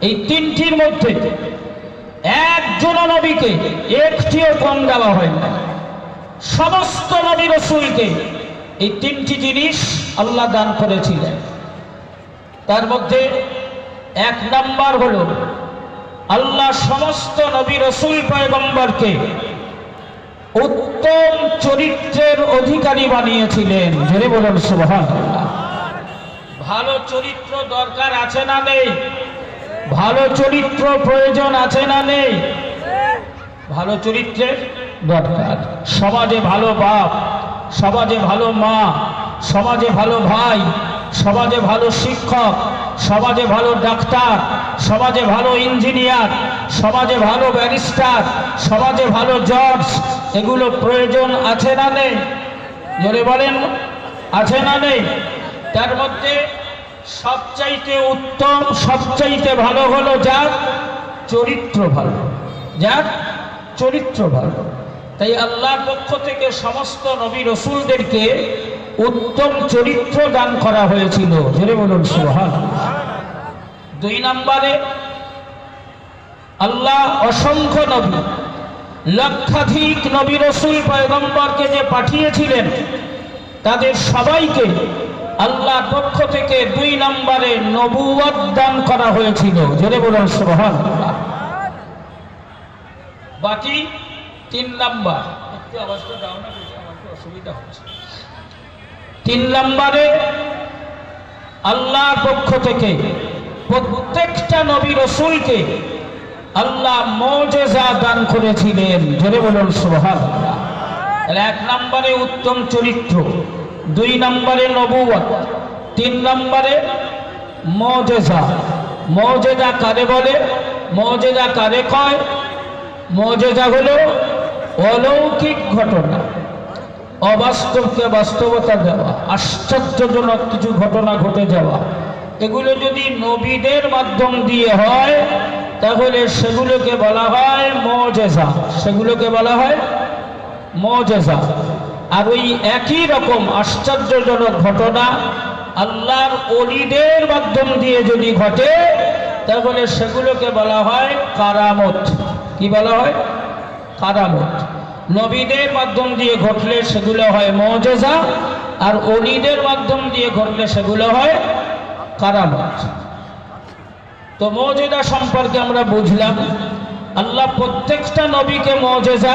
এই তিনটির মধ্যে একজন নবীকে, একটিও কম দেওয়া হয় না। সমস্ত নবী রসুলকে এই তিনটি জিনিস আল্লাহ দান করেছিলেন। তার মধ্যে এক নাম্বার হলো, আল্লাহ সমস্ত নবী রসুল পয়গম্বরকে উত্তম চরিত্রের অধিকারী বানিয়েছিলেন। ভালো চরিত্র দরকার আছে না নেই? ভালো চরিত্র প্রয়োজন আছে না নেই? ভালো চরিত্রের দরকার। সমাজে ভালো বাপ, সমাজে ভালো মা, সমাজে ভালো ভাই, সমাজে ভালো শিক্ষক, সমাজে ভালো ডাক্তার, সমাজে ভালো ইঞ্জিনিয়ার, সমাজে ভালো ব্যারিস্টার, সমাজে ভালো জজ, এগুলো প্রয়োজন আছে না নেই? বলেন, আছে না নেই? তার মধ্যে সবচাইতে উত্তম, সবচাইতে ভালো হলো যার চরিত্র ভালো। যার চরিত্র ভালো। তাই আল্লাহর পক্ষ থেকে সমস্ত নবী রসুলদেরকে উত্তম চরিত্র দান করা হয়েছিল। জোরে বলুন সুহান দুই নম্বরে, আল্লাহ অসংখ্য নবী, লক্ষাধিক নবী রসুল পয়গম্বরকে যে পাঠিয়েছিলেন, তাদের সবাইকে আল্লাহর পক্ষ থেকে দুই নম্বরে নবুয়ত দান করা হয়েছিল। জোরে বলুন সুবহান বাকি তিন নাম্বার। তিন নম্বরে আল্লাহর পক্ষ থেকে প্রত্যেকটা নবী রসুলকে আল্লাহ মজেজা দান করেছিলেন। জোরে বলুন সুবহান এক নম্বরে উত্তম চরিত্র। দুই নম্বরে নবুয়ত তিন নম্বরে মজেজা। মজেজা কারে বলে? মজেজা কারে কয়? মজেজা হলো অলৌকিক ঘটনা। অবাস্তবকে বাস্তবতা দেওয়া, আশ্চর্যজনক কিছু ঘটনা ঘটে যাওয়া। এগুলো যদি নবীদের মাধ্যম দিয়ে হয়, তাহলে সেগুলোকে বলা হয় মজেজা। সেগুলোকে বলা হয় মজেজা। আর ওই একই রকম আশ্চর্যজনক ঘটনা আল্লাহর অলিদের মাধ্যম দিয়ে যদি ঘটে, তাহলে সেগুলোকে বলা হয় কারামত। কি বলা হয়? কারামত। নবীদের মাধ্যম দিয়ে ঘটলে সেগুলো হয় মজেজা, আর অলিদের মাধ্যম দিয়ে ঘটলে সেগুলো হয় কারামত। তো মজেদা সম্পর্কে আমরা বুঝলাম, আল্লাহ প্রত্যেকটা নবীকে মজেজা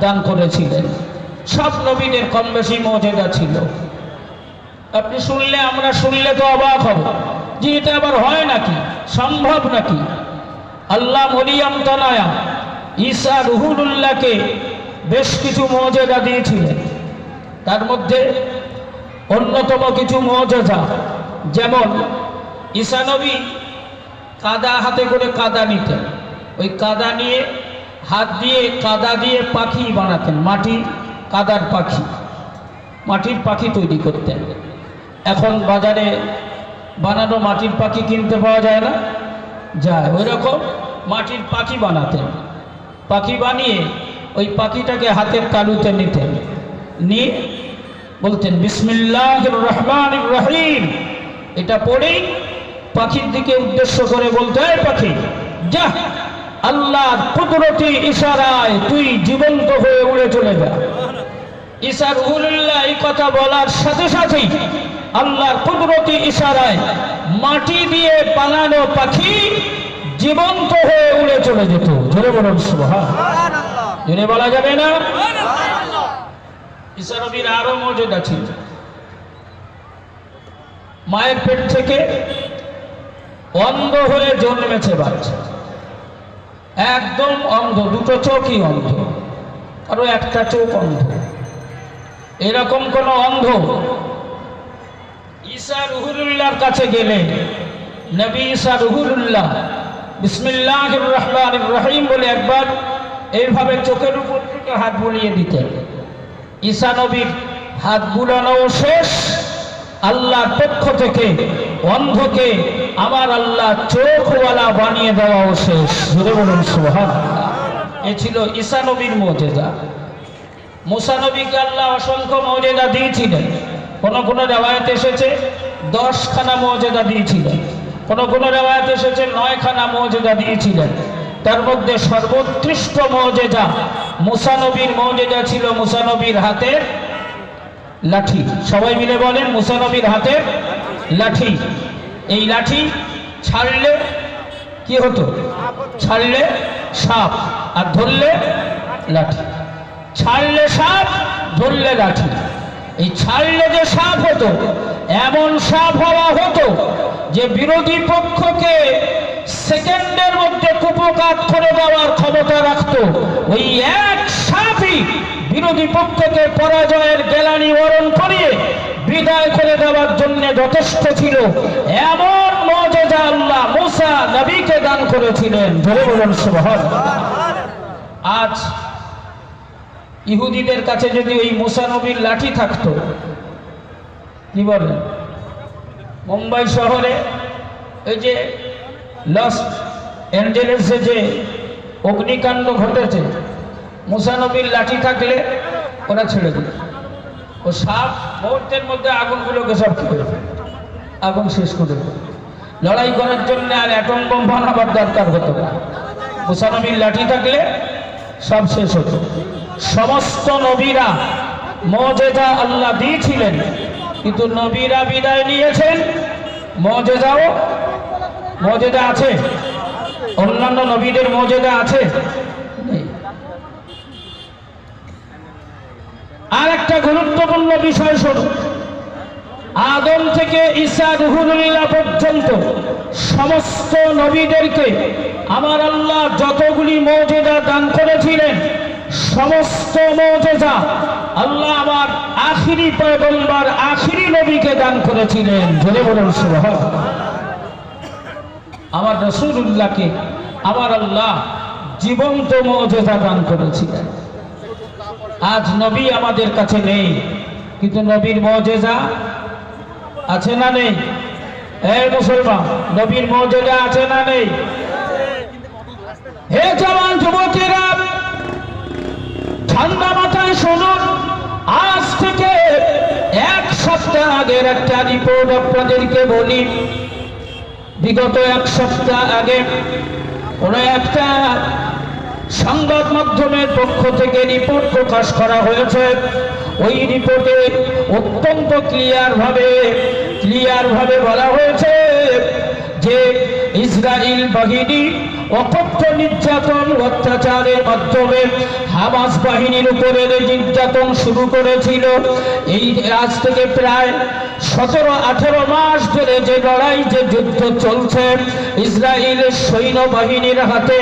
দান করেছিলেন। সব নবীদের কম বেশি মজেদা ছিল। আপনি শুনলে, আমরা শুনলে তো অবাক হব যে এটা আবার হয় নাকি? সম্ভব নাকি? আল্লাহ মরিয়াম তনয়া ঈসা রুহুল্লাহকে বেশ কিছু মজেদা দিয়েছিলেন। তার মধ্যে অন্যতম কিছু মজেজা যেমন ঈসা নবী কাদা হাতে করে কাদা নিতেন। ওই কাদা নিয়ে, হাত দিয়ে কাদা দিয়ে পাখি বানাতেন, মাটি কাদার পাখি, মাটির পাখি তৈরি করতেন। এখন বাজারে বানানো মাটির পাখি কিনতে পাওয়া যায় না। যায় ওই রকম মাটির পাখি বানাতেন। পাখি বানিয়ে ওই পাখিটাকে হাতের তালুতে নিতেন। নিয়ে বলতেন বিসমিল্লাহ রহমান রহিম। এটা পড়েই পাখির দিকে উদ্দেশ্য করে বলতে হয় পাখি, যা আল্লাহর কুদরতি ইশারায় তুই জীবন্ত হয়ে উড়ে চলে যা। ঈশার উল্লাহ এই কথা বলার সাথে সাথেই আল্লাহর কুদরতি ইশারায় মাটি দিয়ে বানানো পাখি জীবন্ত হয়ে উড়ে চলে যেত। জোরে বলুন জোরে বলা যাবে না? ঈশা নবীর আরও মর্যাদা ছিল মায়ের পেট থেকে অন্ধ হয়ে জন্মেছে বাচ্চা। একদম অন্ধ, দুটো চোখই অন্ধ আরও একটা চোখ অন্ধ। এরকম কোন অন্ধ ঈসা রুহুল্লাহর কাছে গেলে, নবী ঈসা রুহুল্লাহ বিসমিল্লাহ রহমান রহিম বলে একবার এইভাবে চোখের উপর থেকে হাত বুলিয়ে দিতেন। ঈসা নবীর হাত বুলানো শেষ, আল্লাহর পক্ষ থেকে অন্ধকে আমার আল্লাহ চোখওয়ালা বানিয়ে দেওয়াও শেষ। এ ছিল ঈসা নবীর মজেদা মুসা নবীকে আল্লাহ অসংখ্য মর্যাদা দিয়েছিলেন। কোন কোন রেওয়ায়ত এসেছে, দশখানা মর্যাদা দিয়েছিলেন। কোন কোন রেওয়ায়ত এসেছে, নয়খানা মর্যাদা দিয়েছিলেন। তার মধ্যে সর্বোৎকৃষ্ট মর্যাদা মুসানবীর মৌজেদা ছিল মুসানবীর হাতে লাঠি। সবাই মিলে বলেন মুসানবীর হাতে লাঠি। এই লাঠি ছাড়লে কি হতো? ছাড়লে সাপ, আর ধরলে লাঠি। ছাড়লে সাপ, ধরলে লাঠি। এই ছাড়লে যে সাপ হতো, এমন সাপ হওয়া হতো যে বিরোধী পক্ষকে সেকেন্ডের মধ্যে কুপকাত করে দেওয়ার ক্ষমতা রাখত। ওই এক সাপই বিরোধী পক্ষকে পরাজয়ের গেলানি বরণ করিয়ে বিদায় করে দেওয়ার জন্য যথেষ্ট ছিল। এমন মজেদা আল্লাহ মুসা নবীকে দান করেছিলেন। ধরে বলুন, সুবহানাল্লাহ। আজ ইহুদিদের কাছে যদি ওই মুসা নবীর লাঠি থাকতো, কি বলেন মুম্বাই শহরে এই যে লস অ্যাঞ্জেলেসে যে অগ্নিকাণ্ড ঘটেছে মুসানবীর লাঠি থাকলে ওরা ছেড়ে দিল ও সাপ মুহূর্তের মধ্যে আগুনগুলোকে সব খেয়ে ফেলে। আগুন শেষ করে লড়াই করার জন্য আর অ্যাটম বোম বানাবার দরকার হতো না। মুসানবীর লাঠি থাকলে সব শেষ হতো। সমস্ত নবীরা মজেদা আল্লাহ দিয়েছিলেন, কিন্তু নবীরা বিদায় নিয়েছেন মজেদাও মজেদা আছে, অন্যান্য নবীদের মজেদা আছে। আর একটা গুরুত্বপূর্ণ বিষয় শুনুন। আদম থেকে ঈসা রুহুল্লাহ পর্যন্ত সমস্ত নবীদেরকে আমার আল্লাহ যতগুলি মৌজেদা দান করেছিলেন সমস্ত মৌজেদা আল্লাহ আমার আখিরি পয়গম্বর, আখিরি নবীকে দান করেছিলেন। ধরে বলুন আমার রসুল্লাহকে আমার আল্লাহ জীবন্ত মর্যাদা দান করেছিলেন। আজ নবী আমাদের কাছে নেই, কিন্তু নবীর মর্যাদা আছে না নেই? এই মুসলমান, নবীর মর্যাদা আছে না নেই? হে জওয়ান যুবকেরা ঠান্ডা মাথায় শুনুন। আজ থেকে এক সপ্তাহ আগের একটা রিপোর্ট আপনাদেরকে বলি। বিগত এক সপ্তাহ আগে কোন একটা সংবাদ মাধ্যমের পক্ষ থেকে রিপোর্ট প্রকাশ করা হয়েছে। ওই রিপোর্টে অত্যন্ত ক্লিয়ার ভাবে ক্লিয়ার ভাবে বলা হয়েছে যে ইসরায়েল বাহিনী অকথ্য নির্যাতন, অত্যাচারের মাধ্যমে হামাস বাহিনীর উপরে নির্যাতন শুরু করেছিল, এই আজ থেকে প্রায় সতেরো, আঠেরো মাস ধরে যে লড়াই, যে যুদ্ধ চলছে ইসরায়েলের সৈন্য বাহিনীর হাতে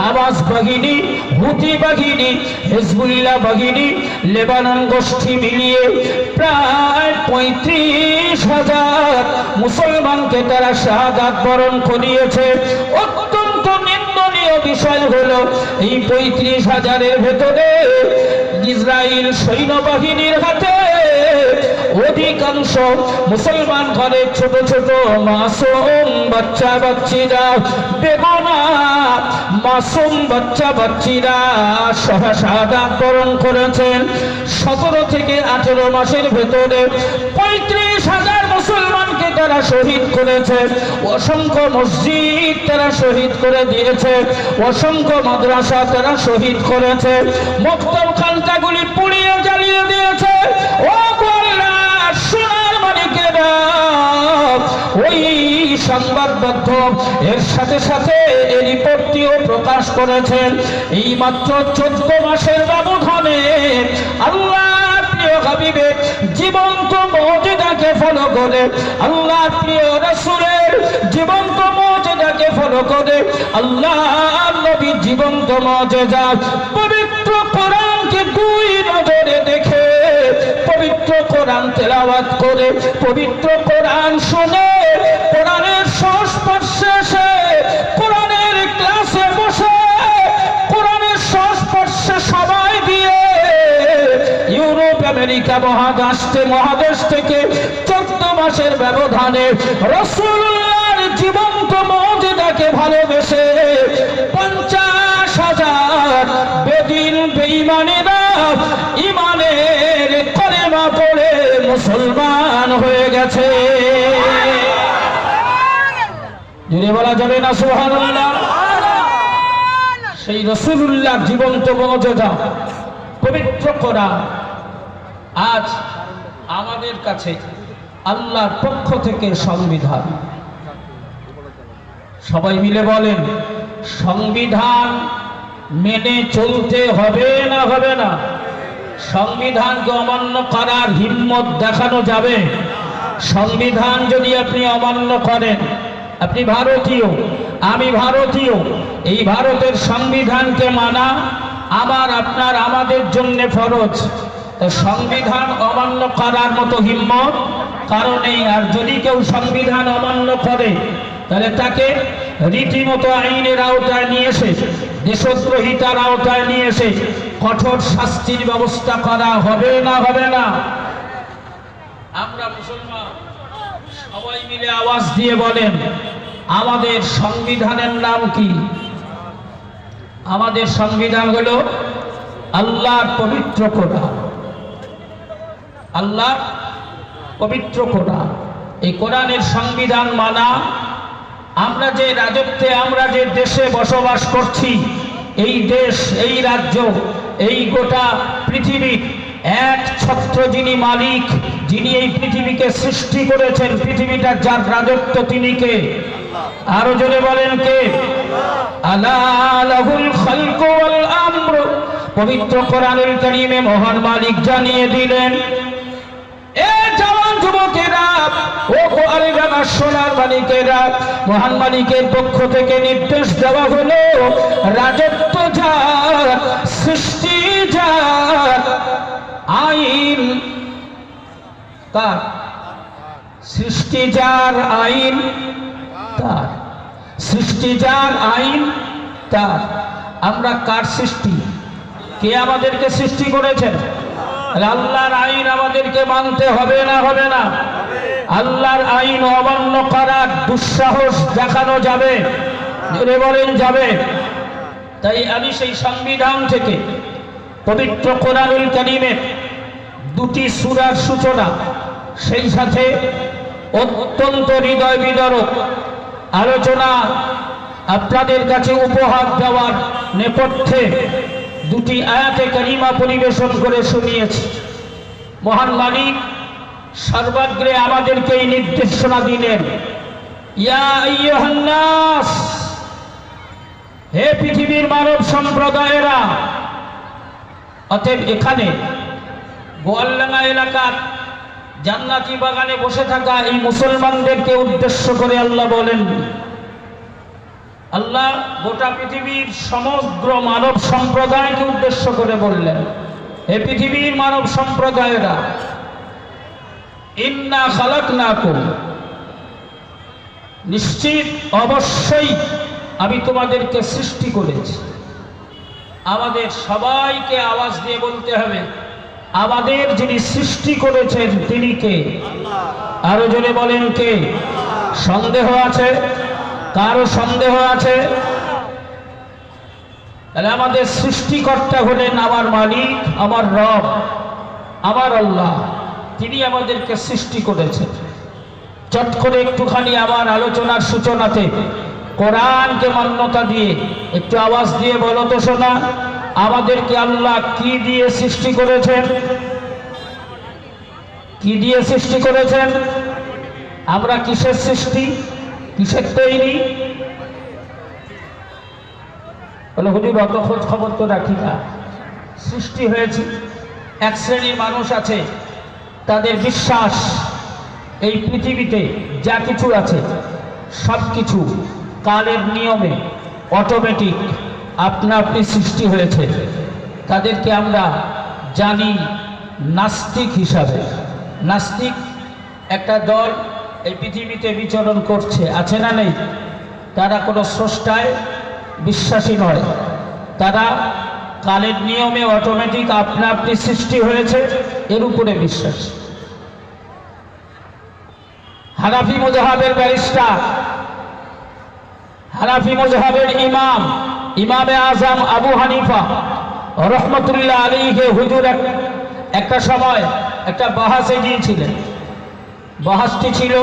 হামাস বাহিনী, হুতি বাহিনী, হেজবুল্লাহ বাহিনী, লেবানন গোষ্ঠী মিলিয়ে প্রায় পঁয়ত্রিশ হাজার মুসলমানকে তারা শাহাদাত বরণ করিয়েছে অত্যন্ত নিন্দনীয় বিষয় হলো এই পঁয়ত্রিশ হাজারের ভেতরে ইসরায়েল সৈন্যবাহিনীর হাতে অধিকাংশ মুসলমান ঘরের ছোট ছোট মাসুম বাচ্চা বাচ্চিরা, বেগনা, মাসুম বাচ্চা বাচ্চিরা সহসাদা বরণ করেছেন। সতেরো থেকে আঠেরো মাসের ভেতরে পঁয়ত্রিশ হাজার মুসলমানকে তারা শহীদ করেছে, অসংখ্য মসজিদ তারা শহীদ করে দিয়েছে, অসংখ্য মাদ্রাসা তারা শহীদ করেছে মক্তব খালতাগুলি পুড়িয়ে জ্বালিয়ে দিয়েছে। ও সোনার মানিকেরা ওই সংবাদ এর সাথে সাথে এই রিপোর্টটিও প্রকাশ করেছেন। এই মাত্র চোদ্দ মাসের ব্যবধানে আল্লাহ প্রিয় হাবিবে জীবন্ত মর্যাদাকে ফলো করে আল্লাহ প্রিয় ফলো করে। আল্লাহ পবিত্র কোরআনকে দুই নজরে দেখে, পবিত্র কোরআন করে, পবিত্র কোরআন শুনে, কোরআনের সংস্পর্শে এসে, কোরআনের ক্লাসে বসে, কোরআনের সংস্পর্শে সবাই দিয়ে ইউরোপ, আমেরিকা মহাদেশ মহাদেশ থেকে মাসের ব্যবধানে রসুল্লাহর জীবন্ত মর্যাদাকে ভালোবেসে পঞ্চাশ হাজার বেদিন বেইমানেরা ইমানের কলেমা পড়ে মুসলমান হয়ে গেছে। জোরে বলা যাবে না, সুবহানাল্লাহ? সেই রসুল্লাহ জীবন্ত মর্যাদা, পবিত্র করা আজ আমাদের কাছে আল্লাহর পক্ষ থেকে সংবিধান। সবাই মিলে বলেন, সংবিধান মেনে চলতে হবে না হবে না? সংবিধানকে অমান্য করার হিম্মত দেখানো যাবে। সংবিধান যদি আপনি অমান্য করেন, আপনি ভারতীয়, আমি ভারতীয়, এই ভারতের সংবিধানকে মানা আমার, আপনার, আমাদের জন্য ফরজ। তো সংবিধান অমান্য করার মতো হিম্মত কারণেই আর যদি কেউ সংবিধান অমান্য করে, তাহলে তাকে রীতিমতো আইনের আওতায় নিয়ে এসে, দেশদ্রোহিতার আওতায় নিয়ে এসে কঠোর শাস্তির ব্যবস্থা করা হবে না হবে না? আমরা মুসলমান, সবাই মিলে আওয়াজ দিয়ে বলেন, আমাদের সংবিধানের নাম কি? আমাদের সংবিধান হলো আল্লাহর পবিত্র কোরআন। আল্লাহ পবিত্র কোরআন। এই কোরআনের সংবিধান মানা, আমরা যে রাজত্বে, আমরা যে দেশে বসবাস করছি, এই দেশ, এই রাজ্য, এই গোটা পৃথিবী এক ছত্র যিনি মালিক, যিনি এই পৃথিবীকে সৃষ্টি করেছেন পৃথিবীটার যার রাজত্ব তিনি কে? আরও জোরে বলেন কে? আলা লাহুল খালকু ওয়াল আমর। পবিত্র কোরআনুল কারীমে মহান মালিক জানিয়ে দিলেন নির্দেশ দেওয়া হলো, রাজত্ব যার, সৃষ্টি যার, আইন তার সৃষ্টি যার, আইন তার সৃষ্টি যার, আইন তার আমরা কার সৃষ্টি? কে আমাদেরকে সৃষ্টি করেছেন? আল্লাহর আইন আমাদেরকে মানতে হবে না হবে না? আল্লাহর আইন অমান্য করার দুঃসাহস দেখানো যাবে বলেন যাবে। তাই আমি সেই সংবিধান থেকে পবিত্র কোরআনুল কারিমের দুটি সুরার সূচনা, সেই সাথে অত্যন্ত হৃদয় বিদরক আলোচনা আপনাদের কাছে উপহার দেওয়ার নেপথ্যে দুটি আয়াতে কারিমা পরিবেশন করে শুনিয়েছি। মহান মালিক সর্বাগ্রে আমাদেরকে এই নির্দেশনা দিলেন হে পৃথিবীর মানব সম্প্রদায়েরা, অতএব এখানে গোয়ালডাঙ্গা এলাকার জান্নাতি বাগানে বসে থাকা এই মুসলমানদেরকে উদ্দেশ্য করে আল্লাহ বলেন আল্লাহ গোটা পৃথিবীর সমগ্র মানব সম্প্রদায়কে উদ্দেশ্য করে বললেন হে পৃথিবীর মানব সম্প্রদায়েরা, ইন্না খালাক না নিশ্চিত, অবশ্যই আমি তোমাদেরকে সৃষ্টি করেছি। আমাদের সবাইকে আওয়াজ দিয়ে বলতে হবে, আমাদের যিনি সৃষ্টি করেছেন তিনি কে? আরও জোরে বলেন কে? সন্দেহ আছে? কারও সন্দেহ আছে? তাহলে আমাদের সৃষ্টিকর্তা হলেন আমার মালিক, আমার রব, আমার আল্লাহ। তিনি আমাদেরকে সৃষ্টি করেছেন। চট করে একটুখানি আমার আলোচনার সূচনাতে কোরআনকে মান্যতা দিয়ে একটু আওয়াজ দিয়ে বলো তো শোনা, আমাদেরকে আল্লাহ কি দিয়ে সৃষ্টি করেছেন? কি দিয়ে সৃষ্টি করেছেন? আমরা কিসের সৃষ্টি? কিসের তৈরি বলে হুজুর, অত খোঁজ খবর তো রাখি না। সৃষ্টি হয়েছে, এক শ্রেণির মানুষ আছে, তাদের বিশ্বাস এই পৃথিবীতে যা কিছু আছে, সব কিছু কালের নিয়মে অটোমেটিক আপনা আপনি সৃষ্টি হয়েছে। তাদেরকে আমরা জানি নাস্তিক হিসাবে। নাস্তিক একটা দল এই পৃথিবীতে বিচরণ করছে, আছে না নেই? তারা কোনো স্রষ্টায় বিশ্বাসী নয়। তারা কালের নিয়মে অটোমেটিক আপনা আপনি সৃষ্টি হয়েছে, এর উপরে বিশ্বাস। হানাফি মজহাবের ব্যারিস্টার, হানাফি মজহাবের ইমাম, ইমামে আজম আবু হানিফা, রহমতুল্লাহ আলীকে হুজুর এক- একটা সময় একটা বাহাসে গিয়েছিলেন। বাহাসটি ছিল।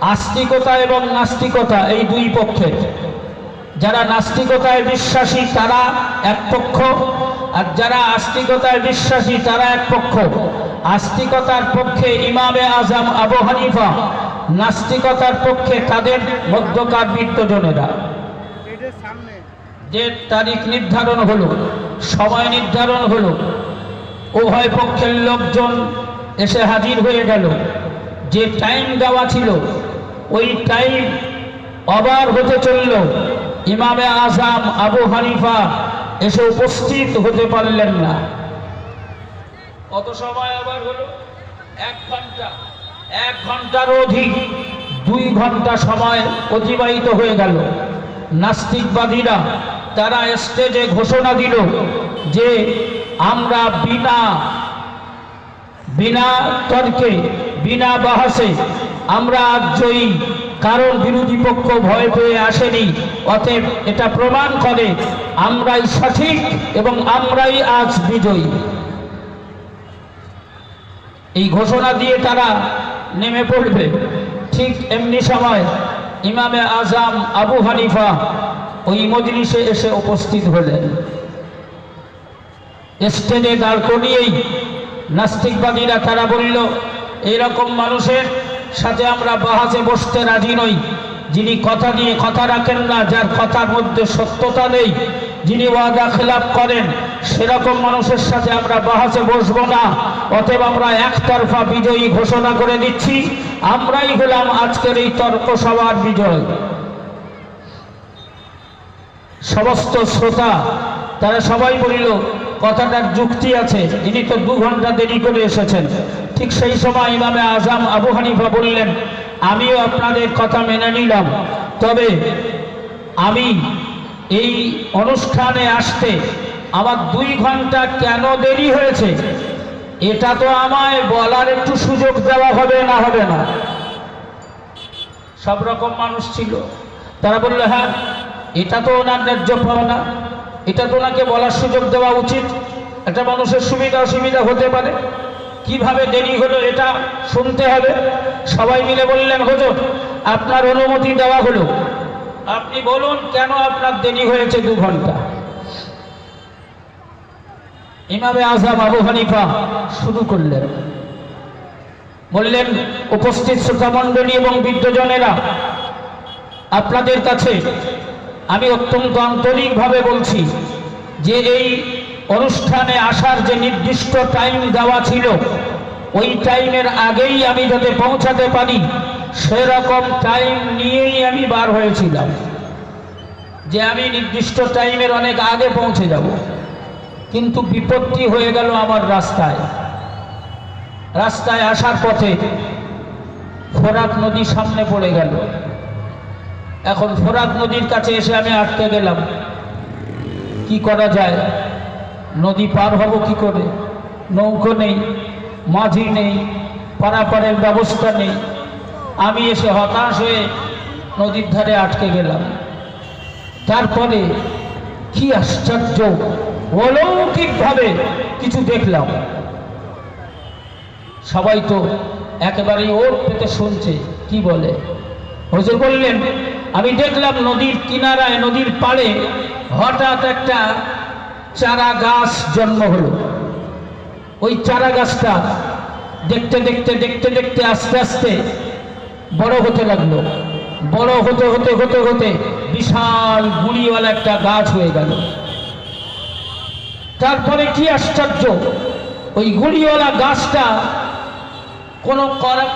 আস্তিকতা এবং নাস্তিকতা এই দুই পক্ষের। যারা নাস্তিকতায় বিশ্বাসী, তারা এক পক্ষ। আর যারা আস্তিকতায় বিশ্বাসী, তারা এক পক্ষ। আস্তিকতার পক্ষে ইমামে আজম আবু হানিফা, নাস্তিকতার পক্ষে তাদের মধ্যকার বিত্তজনেরা। যে তারিখ নির্ধারণ হলো, সময় নির্ধারণ হলো, উভয় পক্ষের লোকজন এসে হাজির হয়ে গেল। যে টাইম দেওয়া ছিল, ওই টাইম অবার হতে চলল। ইমামে আজম আবু হানিফা এসে উপস্থিত হতে পারলেন না। কত সময় আবার হলো? এক ঘণ্টা। এক ঘণ্টার অধিক। দুই ঘণ্টা সময় অতিবাহিত হয়ে গেল। নাস্তিকবাদীরা তারা স্টেজে ঘোষণা দিল যে আমরা বিনা বিনা তর্কে বিনা বাহাসে আমরা আজ জয়ী, কারণ বিরোধী পক্ষ ভয় পেয়ে আসেনি, অতএব এটা প্রমাণ করে আমরাই সঠিক এবং আমরাই আজ বিজয়ী। এই ঘোষণা দিয়ে তারা নেমে পড়বে। ঠিক এমনি সময় ইমামে আজম আবু হানিফা ওই মজলিসে এসে উপস্থিত হলেন। স্টেজে দাঁড় করিয়েই নাস্তিকবাদীরা তারা বলল এরকম মানুষের সাথে আমরা বাহাজে বসতে রাজি নই। যিনি কথা দিয়ে কথা রাখেন না, যার কথার মধ্যে সত্যতা নেই, যিনি ওয়াদা খেলাপ করেন, সেরকম মানুষের সাথে আমরা বাহাজে বসবো না। অতএব আমরা একতরফা বিজয়ী ঘোষণা করে দিচ্ছি, আমরাই হলাম আজকের এই তর্ক সভার বিজয়। সমস্ত শ্রোতা, তারা সবাই বলিল কথাটার যুক্তি আছে। ইনি তো দু ঘণ্টা দেরি করে এসেছেন। ঠিক সেই সময় ইমামে আজম আবু হানিফা বললেন, আমিও আপনাদের কথা মেনে নিলাম। তবে আমি এই অনুষ্ঠানে আসতে আমার দুই ঘণ্টা কেন দেরি হয়েছে? এটা তো আমায় বলার একটু সুযোগ দেওয়া হবে, না হবে না। সব রকম মানুষ ছিল। তারা বলল হ্যাঁ এটা তো ওনার ন্যায্য পাওনা। এটা তো ওনাকে বলার সুযোগ দেওয়া উচিত। একটা মানুষের সুবিধা অসুবিধা হতে পারে। কীভাবে দেরি হলো এটা শুনতে হবে। সবাই মিলে বললেন, হুজুর, আপনার অনুমতি দেওয়া হলো। আপনি বলুন, কেন আপনার দেরি হয়েছে দু ঘণ্টা? ইমামে আজম আবু হানিফা শুরু করলেন। বললেন, উপস্থিত শ্রোতামণ্ডলী এবং বৃদ্ধজনেরা, আপনাদের কাছে আমি অত্যন্ত আন্তরিকভাবে বলছি যে এই অনুষ্ঠানে আসার যে নির্দিষ্ট টাইম দেওয়া ছিল, ওই টাইমের আগেই আমি যাতে পৌঁছাতে পারি, সেরকম টাইম নিয়েই আমি বার হয়েছিলাম। যে আমি নির্দিষ্ট টাইমের অনেক আগে পৌঁছে যাব। কিন্তু বিপত্তি হয়ে গেল আমার রাস্তায়। রাস্তায় আসার পথে ফোরাত নদী সামনে পড়ে গেল। এখন ফোরাত নদীর কাছে এসে আমি আটকে গেলাম। কি করা যায়? নদী পার হব কি করে? নৌকো নেই, মাঝি নেই, পারাপারের ব্যবস্থা নেই। আমি এসে হতাশ হয়ে নদীর ধারে আটকে গেলাম। তারপরে কি আশ্চর্য, অলৌকিকভাবে কিছু দেখলাম। সবাই তো একেবারেই ওর পেতে শুনছে, কি বলে? হজুর বললেন আমি দেখলাম নদীর কিনারায়, নদীর পাড়ে হঠাৎ একটা চারা গাছ জন্ম হলো। ওই চারা গাছটা দেখতে দেখতে দেখতে দেখতে, আস্তে আস্তে বড় হতে লাগল। বড় হতে হতে হতে হতে বিশাল গুড়িওয়ালা একটা গাছ হয়ে গেল। তারপরে কি আশ্চর্য, ওই গুড়িওয়ালা গাছটা কোনো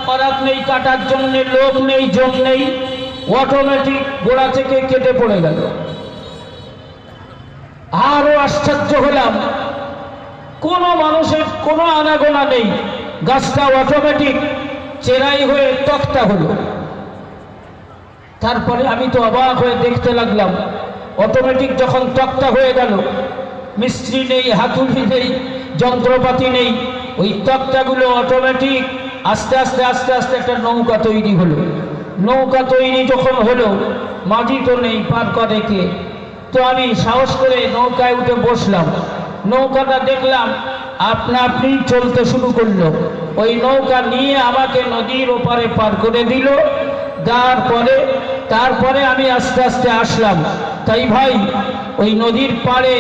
করাত নেই, কাটার জন্য লোক নেই, যোগ নেই অটোমেটিক গোড়া থেকে কেটে পড়ে গেল। আরও আশ্চর্য হলাম, কোনো মানুষের কোনো আনাগোনা নেই। গাছটা অটোমেটিক চেরাই হয়ে তক্তা হলো। তারপরে আমি তো অবাক হয়ে দেখতে লাগলাম অটোমেটিক যখন তক্তা হয়ে গেল, মিস্ত্রি নেই, হাতুড়ি নেই, যন্ত্রপাতি নেই, ওই তক্তাগুলো অটোমেটিক আস্তে আস্তে আস্তে আস্তে একটা নৌকা তৈরি হলো। নৌকা তৈরি যখন হলো, মাটি তো নেই পার করে কে? তো আমি সাহস করে নৌকায় উঠে বসলাম। নৌকাটা দেখলাম, আপনা আপনি চলতে শুরু করল। ওই নৌকা নিয়ে আমাকে নদীর ওপারে পার করে দিল। তারপরে তারপরে আমি আস্তে আস্তে আসলাম। তাই ভাই, ওই নদীর পাড়ে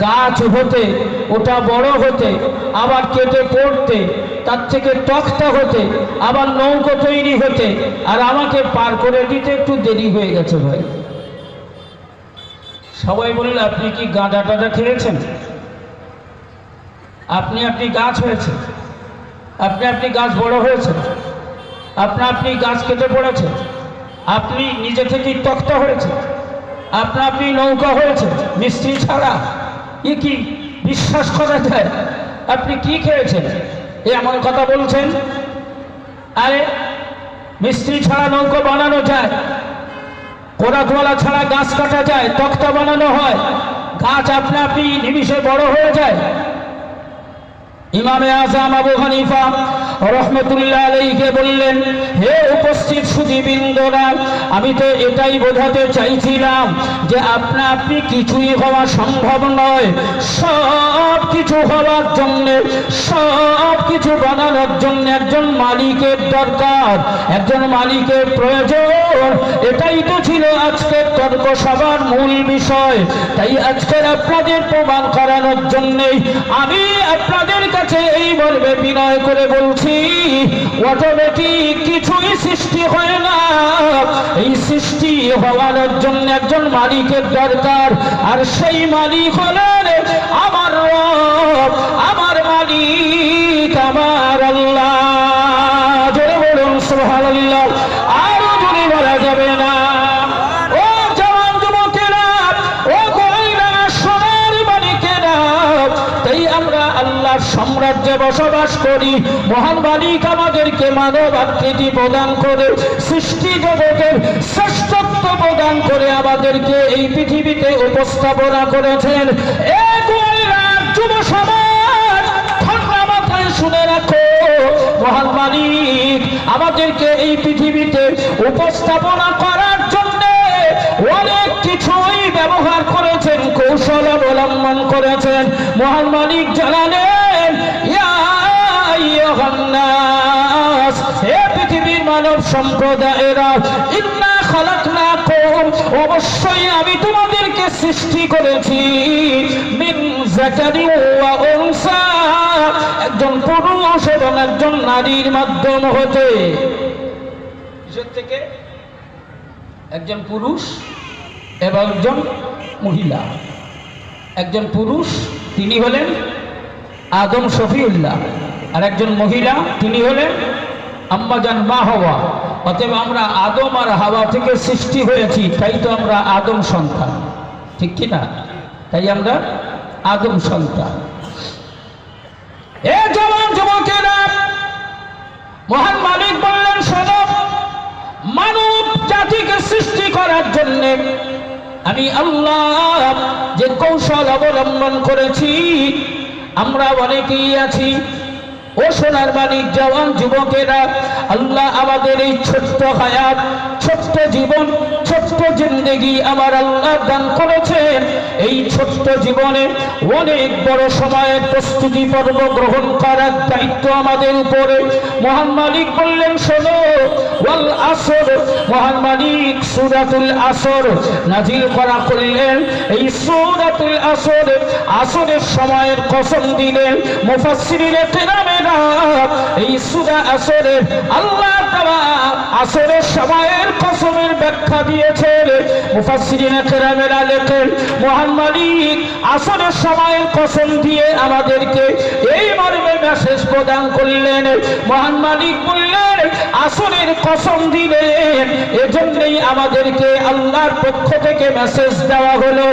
গাছ হতে, ওটা বড় হতে, আবার কেটে পড়তে, তার থেকে তক্তা হতে, আবার নৌকো তৈরি হতে, আর আমাকে পার করে দিতে একটু দেরি হয়ে গেছে ভাই। সবাই বলল আপনি কি গাঁদা টাদা খেয়েছেন? আপনি আপনি গাছ হয়েছে আপনি আপনি গাছ বড় হয়েছে আপনা আপনি গাছ কেটে পড়েছে আপনি নিজে থেকেই তক্তা হয়েছে আপনা আপনি নৌকা হয়েছে মিস্ত্রি ছাড়া এ কি বিশ্বাস করা যায়? আপনি কি খেয়েছেন? এ এমন কথা বলছেন? আরে, মিস্ত্রি ছাড়া নৌকো বানানো যায়। কোরাতওয়ালা ছাড়া গাছ কাটা যায়, তক্তা বানানো হয়। গাছ আপনা আপনি নিমিশে বড় হয়ে যায়। ইমামে আজাম আবু হানিফা রহমতুল্লাহ আলাইকে বললেন, হে উপস্থিত সুদীবৃন্দরা, আমি তো এটাই বোঝাতে চাইছিলাম যে আপনা আপনি কিছুই হওয়া সম্ভব নয়। সব কিছু হওয়ার সব কিছু বানানোর জন্য একজন মালিকের দরকার, একজন মালিকের প্রয়োজন। এটাই তো ছিল আজকের তর্ক সভার মূল বিষয়। তাই আজকের আপনাদের প্রমাণ করানোর জন্যই আমি আপনাদের কাছে এই মর্মে বিনয় করে বলছি অটোমেটিক কিছুই সৃষ্টি হয় না। এই সৃষ্টি হওয়ার জন্য একজন মালিকের দরকার। আর সেই মালিক হলেন আমার আমার মালিক, আমার আল্লাহ। বলুন, সুবহানাল্লাহ। বসবাস করি। মহান মালিক আমাদেরকে মানব আকৃতি প্রদান করে, সৃষ্টি জগতের শ্রেষ্ঠত্ব প্রদান করে আমাদেরকে এই পৃথিবীতে উপস্থাপনা করেছেন। যুব সমাজ ঠান্ডা মাথায় শুনে রাখো, মহান মালিক আমাদেরকে এই পৃথিবীতে উপস্থাপনা করার জন্য অনেক কিছুই ব্যবহার করেছেন, কৌশল অবলম্বন করেছেন। মহান মালিক জানালেন, ইয়া পৃথিবীর মানব সম্প্রদায়েরা, ইন্না খালাকনাকুম, অবশ্যই আমি তোমাদেরকে সৃষ্টি করেছি মিন জাকারি ওয়া একজন পুরুষ এবং একজন নারীর মাধ্যম হতে। থেকে? একজন পুরুষ এবং একজন মহিলা। একজন পুরুষ, তিনি হলেন আদম শফিউল্লাহ। আর একজন মহিলা, তিনি হলেন আম্মাজান মা হওয়া। অতএব আমরা আদম আর হাওয়া থেকে সৃষ্টি হয়েছি, তাই তো আমরা আদম সন্তান। ঠিক কি না? তাই আমরা আদম সন্তান। এ জওয়ান যুবকেরা, মহান মালিক বললেন, শোনো, মানব জাতিকে সৃষ্টি করার জন্য আমি আল্লাহ যে কৌশল অবলম্বন করেছি, আমরা অনেকেই আছি ও সোনার মানিক জওয়ান যুবকেরা আল্লাহ আমাদের এই ছোট্ট হায়াত ছোট্ট জীবন ছোট্ট জিন্দগি আমার আল্লাহ দান করেছেন। এই ছোট্ট জীবনে অনেক বড় সময়ের প্রস্তুতি পর্ব গ্রহণ করার দায়িত্ব আমাদের উপরে। মহান মালিক বললেন, শোনো, ওয়াল আসর। মহান মালিক সুরাতুল আসর নাজিল করা করলেন। এই সুরাতুল আসর আসরের সময়ের কসম দিলেন মুফাসসিরিনে এই সূরা আসরের আল্লাহ তাআলা আসরের সময়ের কসমের ব্যাখ্যা দিয়েছেন। মুফাসসিরিন কেরামেরা লেখেন মহান মালিক আসরের সময়ের কসম দিয়ে আমাদেরকে এই মর্মে মেসেজ প্রদান করলেন। মহান মালিক বললেন, আসরের কসম দিলেন এজন্যই আমাদেরকে আল্লাহর পক্ষ থেকে মেসেজ দেওয়া হলো।